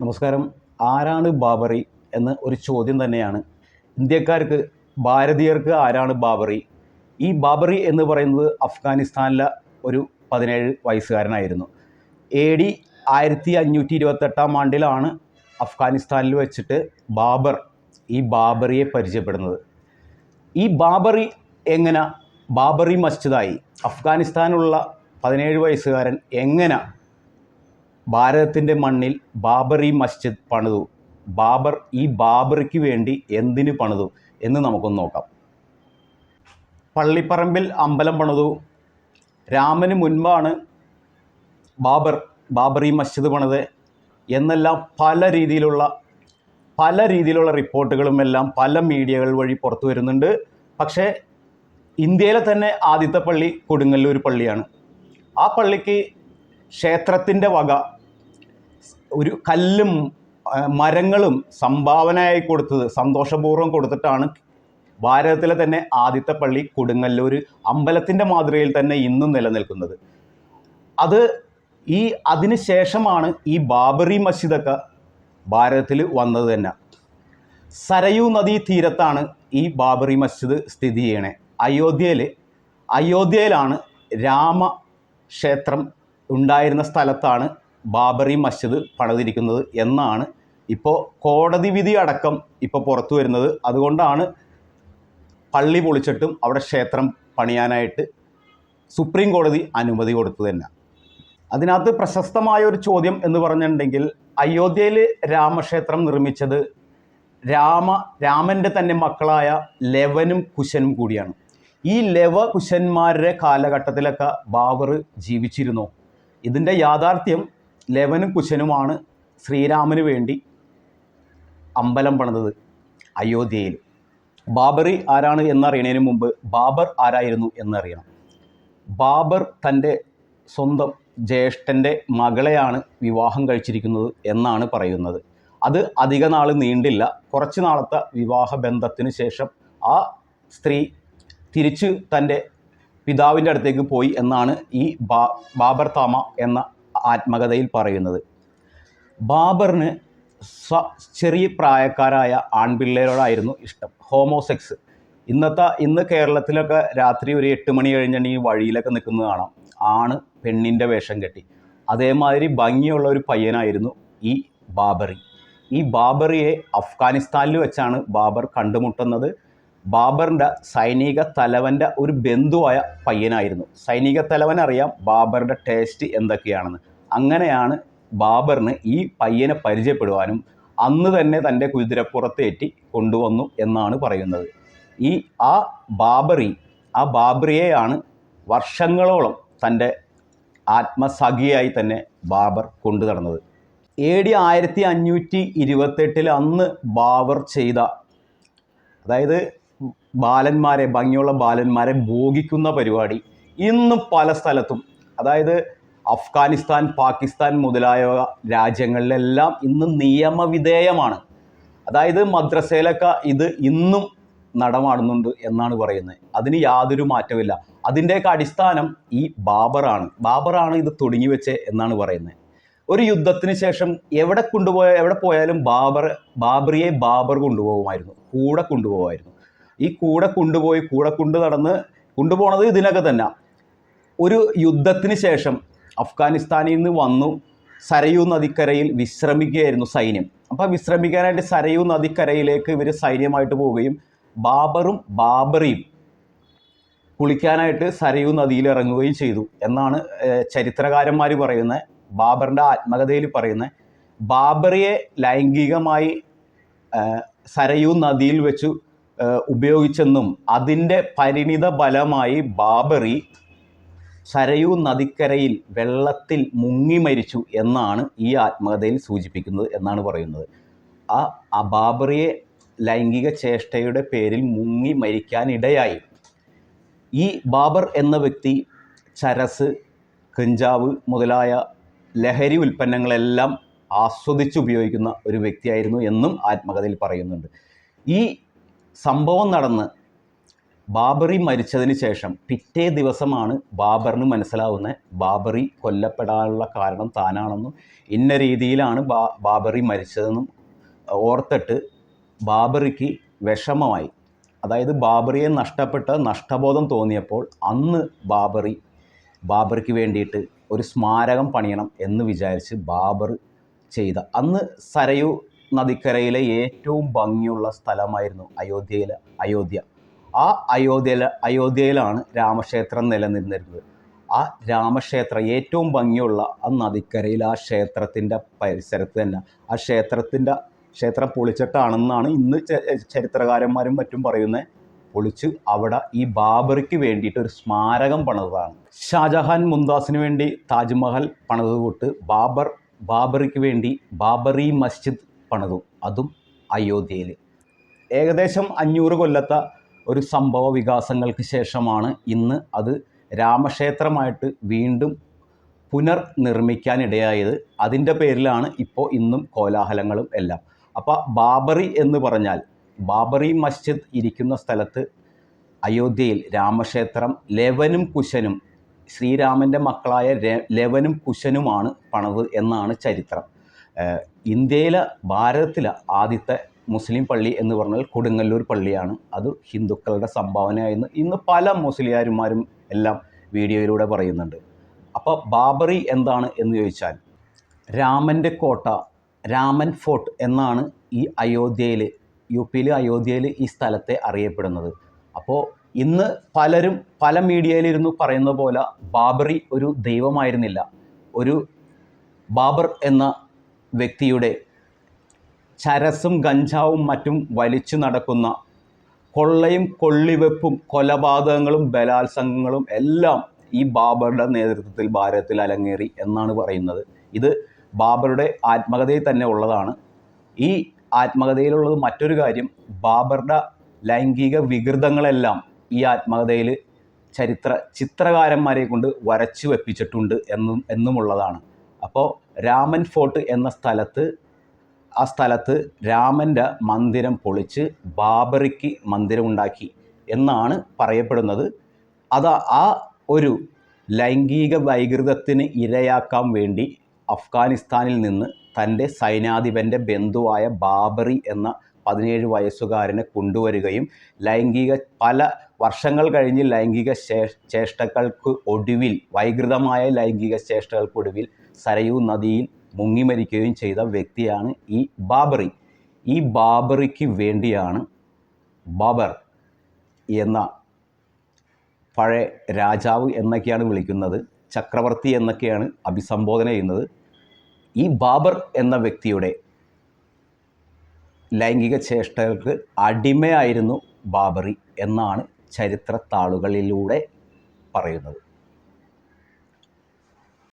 നമസ്കാരം. ആരാണ് ബാബറി എന്ന ഒരു ചോദ്യം തന്നെയാണ്. ഇന്ത്യക്കാർക്ക് ഭാരതീയർക്ക് ആരാണ് ബാബറി? ഈ ബാബറി എന്ന് പറയുന്നത് അഫ്ഗാനിസ്ഥാനിലെ ഒരു പതിനേഴ് വയസ്സുകാരനായിരുന്നു. എ ഡി ആയിരത്തി അഞ്ഞൂറ്റി ഇരുപത്തെട്ടാം ആണ്ടിലാണ് അഫ്ഗാനിസ്ഥാനിൽ വെച്ചിട്ട് ബാബർ ഈ ബാബറിയെ പരിചയപ്പെടുന്നത്. ഈ ബാബറി എങ്ങനെ ബാബറി മസ്ജിദായി അഫ്ഗാനിസ്ഥാനുള്ള പതിനേഴ് വയസ്സുകാരൻ എങ്ങനെ ഭാരതത്തിന്റെ മണ്ണിൽ ബാബറി മസ്ജിദ് പണിതു. ബാബർ ഈ ബാബറിക്ക് വേണ്ടി എന്തിനു പണിതു എന്ന് നമുക്കൊന്ന് നോക്കാം. പള്ളിപ്പറമ്പിൽ അമ്പലം പണിതു. രാമന് മുൻപാണ് ബാബർ ബാബറി മസ്ജിദ് പണിത് എന്നെല്ലാം പല രീതിയിലുള്ള പല രീതിയിലുള്ള റിപ്പോർട്ടുകളും എല്ലാം പല മീഡിയകൾ വഴി പുറത്തു വരുന്നുണ്ട്. പക്ഷേ ഇന്ത്യയിലെ തന്നെ ആദ്യത്തെ പള്ളി കൊടുങ്ങല്ലൂർ പള്ളിയാണ്. ആ പള്ളിക്ക് ക്ഷേത്രത്തിന്റെ വക ഒരു കല്ലും മരങ്ങളും സംഭാവനയായി കൊടുത്തത് സന്തോഷപൂർവം കൊടുത്തിട്ടാണ് ഭാരതത്തിലെ തന്നെ ആദ്യത്തെ പള്ളി കൊടുങ്ങല്ലൂർ അമ്പലത്തിന്റെ മാതൃകയിൽ തന്നെ ഇന്നും നിലനിൽക്കുന്നത്. അത് ഈ അതിന് ശേഷമാണ് ഈ ബാബറി മസ്ജിദൊക്കെ ഭാരതത്തിൽ വന്നത് തന്നെ. സരയൂ നദീ തീരത്താണ് ഈ ബാബറി മസ്ജിദ് സ്ഥിതി ചെയ്യണേ. അയോധ്യയിൽ അയോധ്യയിലാണ് രാമ ക്ഷേത്രം ഉണ്ടായിരുന്ന സ്ഥലത്താണ് ബാബറി മസ്ജിദ് പണിതിരിക്കുന്നത് എന്നാണ് ഇപ്പോൾ കോടതി വിധി അടക്കം ഇപ്പോൾ പുറത്തു വരുന്നത്. അതുകൊണ്ടാണ് പള്ളി പൊളിച്ചിട്ടും അവിടെ ക്ഷേത്രം പണിയാനായിട്ട് സുപ്രീം കോടതി അനുമതി കൊടുത്തു തന്നെ. അതിനകത്ത് പ്രശസ്തമായ ഒരു ചോദ്യം എന്ന് പറഞ്ഞിട്ടുണ്ടെങ്കിൽ അയോധ്യയിൽ രാമക്ഷേത്രം നിർമ്മിച്ചത് രാമ രാമന്റെ തന്നെ മക്കളായ ലെവനും കുശനും കൂടിയാണ്. ഈ ലെവ കുശന്മാരുടെ കാലഘട്ടത്തിലൊക്കെ ബാബർ ജീവിച്ചിരുന്നു. ഇതിന്റെ യാഥാർത്ഥ്യം ലവനും കുശനുമാണ് ശ്രീരാമന് വേണ്ടി അമ്പലം പണിതത് അയോധ്യയിൽ. ബാബറി ആരാണ് എന്നറിയണതിന് മുമ്പ് ബാബർ ആരായിരുന്നു എന്നറിയണം. ബാബർ തന്റെ സ്വന്തം ജ്യേഷ്ഠന്റെ മകളെയാണ് വിവാഹം കഴിച്ചിരിക്കുന്നത് എന്നാണ് പറയുന്നത്. അത് അധിക നാൾ നീണ്ടില്ല. കുറച്ച് നാളത്തെ വിവാഹ ബന്ധത്തിന് ശേഷം ആ സ്ത്രീ തിരിച്ച് തന്റെ പിതാവിന്റെ അടുത്തേക്ക് പോയി എന്നാണ് ഈ ബാബർ താമ എന്ന ആത്മകഥയിൽ പറയുന്നത്. ബാബറിന് സ്വ ചെറിയ പ്രായക്കാരായ ആൺപിള്ളേരോടായിരുന്നു ഇഷ്ടം. ഹോമോസെക്സ്. ഇന്നത്തെ ഇന്ന് കേരളത്തിലൊക്കെ രാത്രി ഒരു എട്ട് മണി കഴിഞ്ഞിട്ടുണ്ടെങ്കിൽ വഴിയിലൊക്കെ നിൽക്കുന്നത് കാണാം. ആണ് പെണ്ണിന്റെ വേഷം കെട്ടി. അതേമാതിരി ഭംഗിയുള്ള ഒരു പയ്യനായിരുന്നു ഈ ബാബറി. ഈ ബാബറിയെ അഫ്ഗാനിസ്ഥാനിൽ വെച്ചാണ് ബാബർ കണ്ടുമുട്ടുന്നത്. ബാബറിന്റെ സൈനിക തലവന്റെ ഒരു ബന്ധുവായ പയ്യനായിരുന്നു. സൈനിക തലവൻ അറിയാം ബാബറുടെ ടേസ്റ്റ് എന്തൊക്കെയാണെന്ന്. അങ്ങനെയാണ് ബാബറിന് ഈ പയ്യനെ പരിചയപ്പെടുവാനും അന്ന് തന്നെ തന്റെ കുതിരപ്പുറത്തേറ്റി കൊണ്ടുവന്നു എന്നാണ് പറയുന്നത്. ഈ ആ ബാബറി ആ ബാബറിയെയാണ് വർഷങ്ങളോളം തന്റെ ആത്മസഖിയായി തന്നെ ബാബർ കൊണ്ടു നടന്നത്. എ ഡി ആയിരത്തി അഞ്ഞൂറ്റി ഇരുപത്തെട്ടിൽ അന്ന് ബാബർ ചെയ്ത അതായത് ബാലന്മാരെ ഭംഗിയുള്ള ബാലന്മാരെ ഭോഗിക്കുന്ന പരിപാടി ഇന്നും പല സ്ഥലത്തും. അതായത് അഫ്ഗാനിസ്ഥാൻ പാകിസ്ഥാൻ മുതലായ രാജ്യങ്ങളിലെല്ലാം ഇന്ന് നിയമവിധേയമാണ്. അതായത് മദ്രസയിലൊക്കെ ഇത് ഇന്നും നടമാടുന്നുണ്ട് എന്നാണ് പറയുന്നത്. അതിന് യാതൊരു മാറ്റമില്ല അതിന്റെയൊക്കെ അടിസ്ഥാനം ഈ ബാബറാണ്. ബാബറാണ് ഇത് തുടങ്ങി വെച്ചേ എന്നാണ് പറയുന്നത്. ഒരു യുദ്ധത്തിന് ശേഷം എവിടെ കൊണ്ടുപോയ എവിടെ പോയാലും ബാബർ ബാബറിയെ ബാബർ കൊണ്ടുപോകുമായിരുന്നു. കൂടെ കൊണ്ടുപോകുമായിരുന്നു. ഈ കൂടെ കൊണ്ടുപോയി കൂടെ കൊണ്ടു നടന്ന് കൊണ്ടുപോണത് ഇതിനൊക്കെ തന്നെ. ഒരു യുദ്ധത്തിന് ശേഷം അഫ്ഗാനിസ്ഥാനിൽ നിന്ന് വന്നു സരയൂ നദിക്കരയിൽ വിശ്രമിക്കുകയായിരുന്നു സൈന്യം. അപ്പോൾ വിശ്രമിക്കാനായിട്ട് സരയൂ നദിക്കരയിലേക്ക് ഇവർ സൈന്യമായിട്ട് പോവുകയും ബാബറും ബാബറിയും കുളിക്കാനായിട്ട് സരയൂ നദിയിൽ ഇറങ്ങുകയും ചെയ്തു എന്നാണ് ചരിത്രകാരന്മാർ പറയുന്നത് ബാബറിന്റെ ആത്മകഥയിൽ പറയുന്നത് ബാബറിയെ ലൈംഗികമായി സരയൂ നദിയിൽ വെച്ചു ഉപയോഗിച്ചെന്നും അതിന്റെ പരിണിത ഫലമായി ബാബറി സരയൂ നദിക്കരയിൽ വെള്ളത്തിൽ മുങ്ങി മരിച്ചു എന്നാണ് ഈ ആത്മകഥയിൽ സൂചിപ്പിക്കുന്നത് എന്നാണ് പറയുന്നത്. ആ അബാബറിയെ ലൈംഗിക ചേഷ്ടയുടെ പേരിൽ മുങ്ങി മരിക്കാനിടയായി. ഈ ബാബർ എന്ന വ്യക്തി ചരസ് കഞ്ചാവ് മുതലായ ലഹരി ഉൽപ്പന്നങ്ങളെല്ലാം ആസ്വദിച്ച് ഉപയോഗിക്കുന്ന ഒരു വ്യക്തിയായിരുന്നു എന്നും ആത്മകഥയിൽ പറയുന്നുണ്ട്. ഈ സംഭവം നടന്ന് ബാബറി മരിച്ചതിന് ശേഷം പിറ്റേ ദിവസമാണ് ബാബറിന് മനസ്സിലാവുന്ന ബാബറി കൊല്ലപ്പെടാനുള്ള കാരണം താനാണെന്നും ഇന്ന രീതിയിലാണ് ബാ ബാബറി മരിച്ചതെന്നും ഓർത്തിട്ട് ബാബറിക്ക് വിഷമമായി. അതായത് ബാബറിയെ നഷ്ടപ്പെട്ട നഷ്ടബോധം തോന്നിയപ്പോൾ അന്ന് ബാബറി ബാബറിക്ക് വേണ്ടിയിട്ട് ഒരു സ്മാരകം പണിയണം എന്ന് വിചാരിച്ച് ബാബർ ചെയ്ത. അന്ന് സരയു നദിക്കരയിലെ ഏറ്റവും ഭംഗിയുള്ള സ്ഥലമായിരുന്നു അയോധ്യയിലെ അയോധ്യ. ആ അയോധ്യ അയോധ്യയിലാണ് രാമക്ഷേത്രം നിലനിന്നിരുന്നത്. ആ രാമക്ഷേത്രം ഏറ്റവും ഭംഗിയുള്ള ആ നദിക്കരയിൽ ആ ക്ഷേത്രത്തിന്റെ പരിസരത്ത് തന്നെ. ആ ക്ഷേത്രത്തിന്റെ ക്ഷേത്രം പൊളിച്ചിട്ടാണെന്നാണ് ഇന്ന് ചരിത്രകാരന്മാരും മറ്റും പറയുന്നത്. പൊളിച്ച് അവിടെ ഈ ബാബറിക്ക് വേണ്ടിയിട്ട് ഒരു സ്മാരകം പണിതാണ് ഷാജഹാൻ മുംതാസിന് വേണ്ടി താജ്മഹൽ പണിത് തൊട്ട് ബാബർ ബാബറിക്ക് വേണ്ടി ബാബറി മസ്ജിദ് പണിതു. അതും അയോധ്യയിൽ. ഏകദേശം അഞ്ഞൂറ് കൊല്ലത്തെ ഒരു സംഭവ വികാസങ്ങൾക്ക് ശേഷമാണ് ഇന്ന് അത് രാമക്ഷേത്രമായിട്ട് വീണ്ടും പുനർനിർമ്മിക്കാനിടയായത് അതിന്റെ പേരിലാണ് ഇപ്പോൾ ഇന്നും കോലാഹലങ്ങളും എല്ലാം. അപ്പോൾ ബാബറി എന്ന് പറഞ്ഞാൽ ബാബറി മസ്ജിദ് ഇരിക്കുന്ന സ്ഥലത്ത് അയോധ്യയിൽ രാമക്ഷേത്രം ലെവനും കുശനും ശ്രീരാമന്റെ മക്കളായ ലെവനും കുശനുമാണ് പണത് എന്നാണ് ചരിത്രം. ഇന്ത്യയിലെ ഭാരതത്തിലെ ആദ്യത്തെ മുസ്ലിം പള്ളി എന്ന് പറഞ്ഞാൽ കൊടുങ്ങല്ലൂർ പള്ളിയാണ്. അത് ഹിന്ദുക്കളുടെ സംഭാവനയായിരുന്നു ഇന്ന് പല മുസ്ലിയാരുമാരും എല്ലാം വീഡിയോയിലൂടെ പറയുന്നുണ്ട്. അപ്പോൾ ബാബറി എന്താണ് എന്ന് ചോദിച്ചാൽ രാമന്റെ കോട്ട രാമൻ ഫോർട്ട് എന്നാണ് ഈ അയോധ്യയിൽ യു പിയിലെ അയോധ്യയിൽ ഈ സ്ഥലത്തെ അറിയപ്പെടുന്നത്. അപ്പോൾ ഇന്ന് പലരും പല മീഡിയയിലിരുന്നു പറയുന്ന പോലെ ബാബറി ഒരു ദൈവമായിരുന്നില്ല. ഒരു ബാബർ എന്ന വ്യക്തിയുടെ ചരസും ഗഞ്ചാവും മറ്റും വലിച്ചു നടക്കുന്ന കൊള്ളയും കൊള്ളിവെപ്പും കൊലപാതകങ്ങളും ബലാത്സംഗങ്ങളും എല്ലാം ഈ ബാബറുടെ നേതൃത്വത്തിൽ ഭാരതത്തിൽ അലങ്ങേറി എന്നാണ് പറയുന്നത്. ഇത് ബാബറുടെ ആത്മകഥയിൽ തന്നെ ഉള്ളതാണ്. ഈ ആത്മകഥയിലുള്ളത് മറ്റൊരു കാര്യം ബാബറുടെ ലൈംഗിക വികൃതങ്ങളെല്ലാം ഈ ആത്മകഥയിൽ ചരിത്ര ചിത്രകാരന്മാരെ കൊണ്ട് വരച്ചു വെപ്പിച്ചിട്ടുണ്ട് എന്നും എന്നുമുള്ളതാണ്. അപ്പോൾ രാമൻ ഫോർട്ട് എന്ന സ്ഥലത്ത് ആ സ്ഥലത്ത് രാമന്റെ മന്ദിരം പൊളിച്ച് ബാബറിക്ക് മന്ദിരം ഉണ്ടാക്കി എന്നാണ് പറയപ്പെടുന്നത്. അത് ആ ഒരു ലൈംഗിക വൈകൃതത്തിന് ഇരയാക്കാൻ വേണ്ടി അഫ്ഗാനിസ്ഥാനിൽ നിന്ന് തന്റെ സൈനാധിപന്റെ ബന്ധുവായ ബാബറി എന്ന പതിനേഴ് വയസ്സുകാരനെ കൊണ്ടുവരികയും ലൈംഗിക പല വർഷങ്ങൾ കഴിഞ്ഞ് ലൈംഗിക ചേഷ്ടകൾക്ക് ഒടുവിൽ വൈകൃതമായ ലൈംഗിക ചേഷ്ടകൾക്കൊടുവിൽ സരയൂ നദിയിൽ മുങ്ങിമരിക്കുകയും ചെയ്ത വ്യക്തിയാണ് ഈ ബാബറി. ഈ ബാബറിക്ക് വേണ്ടിയാണ് ബാബർ എന്ന പഴയ രാജാവ് എന്നൊക്കെയാണ് വിളിക്കുന്നത് ചക്രവർത്തി എന്നൊക്കെയാണ് അഭിസംബോധന ചെയ്യുന്നത്. ഈ ബാബർ എന്ന വ്യക്തിയുടെ ലൈംഗിക ചേഷ്ടകൾക്ക് അടിമയായിരുന്നു ബാബറി എന്നാണ് ചരിത്ര താളുകളിലൂടെ പറയുന്നത്.